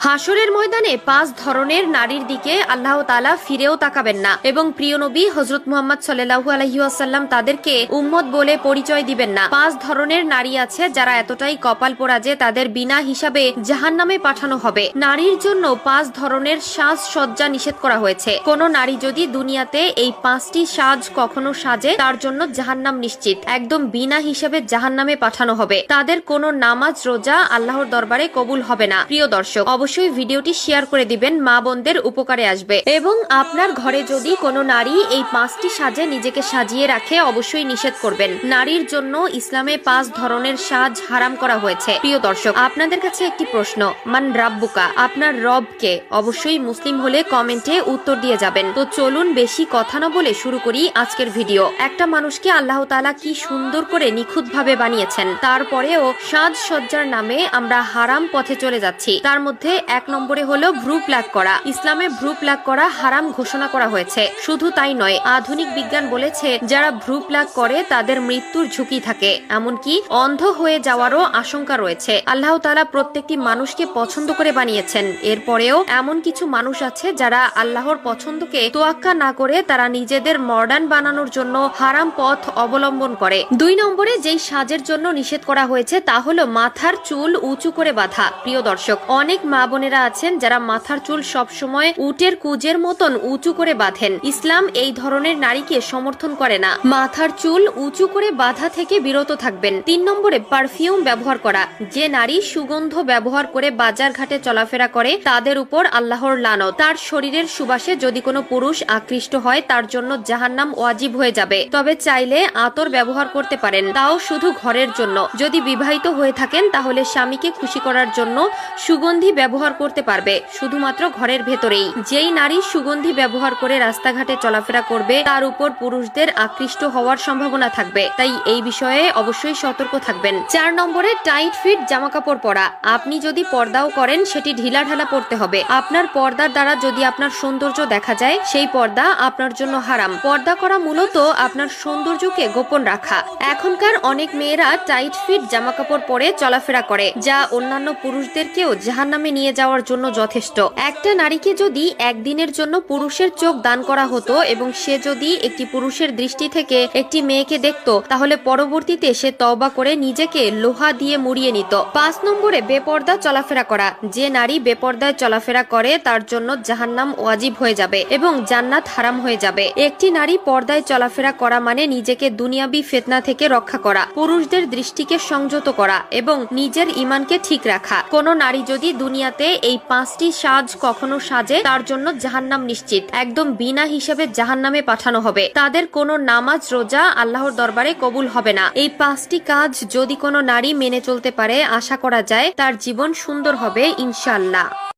হাসরের ময়দানে পাঁচ ধরনের নারীর দিকে আল্লাহ তালা ফিরেও তাকাবেন না এবং প্রিয় নবী হজরত মোহাম্মদ সাল্লাহু আলহিউসাল্লাম তাদেরকে উম্মত বলে পরিচয় দিবেন না। পাঁচ ধরনের নারী আছে যারা এতটাই কপাল পোড়া যে তাদের বিনা হিসাবে জাহান নামে পাঠানো হবে। নারীর জন্য পাঁচ ধরনের সাজ সজ্জা নিষেধ করা হয়েছে। কোন নারী যদি দুনিয়াতে এই পাঁচটি সাজ কখনো সাজে, তার জন্য জাহান্নাম নিশ্চিত। একদম বিনা হিসাবে জাহান্নামে পাঠানো হবে। তাদের কোনো নামাজ, রোজা আল্লাহর দরবারে কবুল হবে না। প্রিয় দর্শক অবশ্যই ভিডিওটি শেয়ার করে দিবেন, মা বোনদের উপকারে আসবে। এবং আপনার ঘরে যদি কোনো নারী এই পাঁচটি সাজে নিজেকে সাজিয়ে রাখে, অবশ্যই নিষেধ করবেন। নারীর জন্য ইসলামে পাঁচ ধরনের সাজ হারাম করা হয়েছে। প্রিয় দর্শক, আপনাদের কাছে একটি প্রশ্ন। মান রাব্বুকা, আপনার রবকে অবশ্যই মুসলিম হলে কমেন্টে উত্তর দিয়ে যাবেন। তো চলুন বেশি কথা না বলে শুরু করি আজকের ভিডিও। একটা মানুষকে আল্লাহ তাআলা কি সুন্দর করে নিখুঁত ভাবে বানিয়েছেন, তারপরেও সাজ সজ্জার নামে আমরা হারাম পথে চলে যাচ্ছি। তার মধ্যে এক নম্বরে হলো ভ্রু প্লাগ করা। ইসলামে ভ্রু প্লাগ করা হারাম ঘোষণা করা হয়েছে। শুধু তাই নয়, আধুনিক বিজ্ঞান বলেছে, যারা ভ্রু প্লাগ করে তাদের মৃত্যুর ঝুঁকি থাকে। এমনকি অন্ধ হয়ে যাওয়ারও আশঙ্কা রয়েছে। আল্লাহ তাআলা প্রত্যেকটি মানুষকে পছন্দ করে বানিয়েছেন। এরপরেও এমন কিছু মানুষ আছে যারা আল্লাহর পছন্দকে তোয়াক্কা না করে তারা নিজেদের মডার্ন বানানোর জন্য হারাম পথ অবলম্বন করে। দুই নম্বরে যেই সাজের জন্য নিষেধ করা হয়েছে তা হলো মাথার চুল উঁচু করে বাঁধা। প্রিয় দর্শক, অনেক মা বোনেরা আছেন যারা মাথার চুল সবসময় উটের কুজের মতন উঁচু করে বাঁধেন। ইসলাম এই ধরনের নারীকে সমর্থন করে না। মাথার চুল উঁচু করে বাঁধা থেকে বিরত থাকবেন। তিন নম্বরে পারফিউম ব্যবহার করা। যে নারী সুগন্ধ ব্যবহার করে বাজার ঘাটে চলাফেরা করে, তাদের উপর আল্লাহর লানত। তার শরীরের সুবাসে যদি কোনো পুরুষ আকৃষ্ট হয়, তার জন্য জাহান্নাম ওয়াজিব হয়ে যাবে। তবে চাইলে আতর ব্যবহার করতে পারেন। তাও শুধু ঘরের জন্য। যদি বিবাহিত হয়ে থাকেন, তাহলে স্বামীকে খুশি করার জন্য সুগন্ধি ব্যবহার করতে পারবে, শুধুমাত্র ঘরের ভেতরেই। যেই নারী সুগন্ধি ব্যবহার করে রাস্তাঘাটে চলাফেরা করবে, তার উপর পুরুষদের আকৃষ্ট হওয়ার সম্ভাবনা থাকবে। তাই এই বিষয়ে অবশ্যই সতর্ক থাকবেন। চার নম্বরে, টাইট ফিট জামা কাপড় পরা। আপনি যদি পর্দাও করেন, সেটি ঢিলা ঢালা পড়তে হবে। আপনার পর্দার দ্বারা যদি আপনার সৌন্দর্য দেখা যায়, সেই পর্দা আপনার জন্য হারাম। পর্দা করা মূলত আপনার সৌন্দর্যকে গোপন রাখা। এখনকার অনেক মেয়েরা টাইট ফিট জামা কাপড় পরে চলাফেরা করে, যা অন্যান্য পুরুষদেরকেও জাহান্নামে নিয়ে যাওয়ার জন্য যথেষ্ট। একটা নারীকে যদি একদিনের জন্য পুরুষের চোখ দান করা হতো এবং সে যদি একটি পুরুষের দৃষ্টি থেকে একটি মেয়েকে দেখতো, তাহলে পরবর্তীতে সে তওবা করে নিজেকে লোহা দিয়ে মুড়িয়ে নিত। পাঁচ নম্বরে বেপর্দা চলাফেরা করা। যে নারী বেপর্দায় চলাফেরা করে, তার জন্য জাহান্নাম ওয়াজিব হয়ে যাবে এবং জান্নাত হারাম হয়ে যাবে। একটি নারী পর্দায় চলাফেরা করা মানে নিজেকে দুনিয়াবি ফেতনা থেকে রক্ষা করা, পুরুষদের দৃষ্টিকে সংযত করা এবং নিজের ইমানকে ঠিক রাখা। কোন নারী যদি দুনিয়াতে এই পাঁচটি সাজ কখনো সাজে তার জন্য জাহান্নাম নিশ্চিত। একদম বিনা হিসেবে জাহান্নামে পাঠানো হবে। তাদের কোনো নামাজ, রোজা আল্লাহর দরবারে কবুল হবে না। এই পাঁচটি কাজ যদি কোনো নারী মেনে চলতে পারে, আশা করা যায় তার জীবন সুন্দর হবে, ইনশাআল্লাহ।